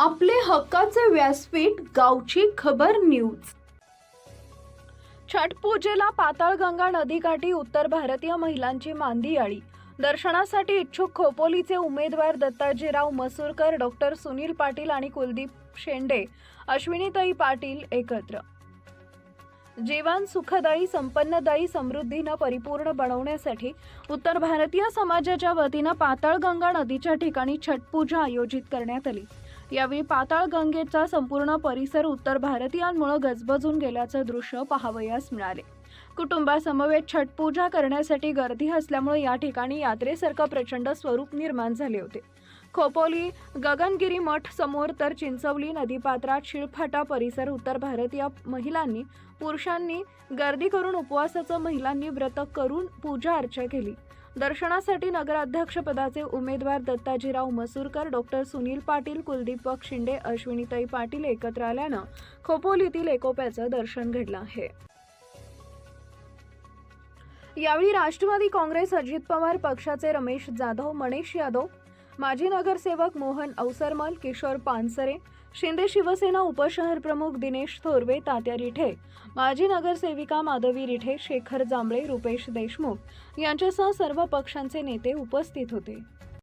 आपले हक्काचे व्यासपीठ गावची खबर न्यूज. छठ पूजेला पाताळगंगा नदीकाठी उत्तर भारतीय महिलांची मांदी आळी. दर्शनासाठी इच्छुक खोपोलीचे उमेदवार दत्ताजीराव मसूरकर डॉक्टर सुनील पाटील आणि कुलदीप शेंडे अश्विनीताई पाटील एकत्र. जीवन सुखदायी संपन्नदायी समृद्धीनं परिपूर्ण बनवण्यासाठी उत्तर भारतीय समाजाच्या वतीनं पाताळगंगा नदीच्या ठिकाणी छटपूजा आयोजित करण्यात आली. यावेळी पाताळगंगेचा संपूर्ण परिसर उत्तर भारतीयांमुळे गजबजून गेल्याचं दृश्य पाहावयास मिळाले. कुटुंबासमवेत छटपूजा करण्यासाठी गर्दी असल्यामुळे या ठिकाणी यात्रेसारखं प्रचंड स्वरूप निर्माण झाले होते. खोपोली गगनगिरी मठ समोर तर चिंचवली नदीपात्रात शिळफाटा परिसर उत्तर भारतीय महिलांनी पुरुषांनी गर्दी करून उपवासाचं महिलांनी व्रत करून पूजा अर्चा केली. दर्शनासाठी नगराध्यक्षपदाचे उमेदवार दत्ताजीराव मसूरकर डॉक्टर सुनील पाटील कुलदीपक शिंदे अश्विनीताई पाटील एकत्र आल्यानं खोपोलीतील एकोप्याचं दर्शन घडलं आहे. यावेळी राष्ट्रवादी काँग्रेस अजित पवार पक्षाचे रमेश जाधव मणेश यादव माजी नगरसेवक मोहन अवसरमल किशोर पानसरे शिंदे शिवसेना उपशहर प्रमुख दिनेश थोरवे तात्या रिठे माजी नगरसेविका माधवी रिठे शेखर जांभळे रुपेश देशमुख यांच्यासह सर्व पक्षांचे नेते उपस्थित होते.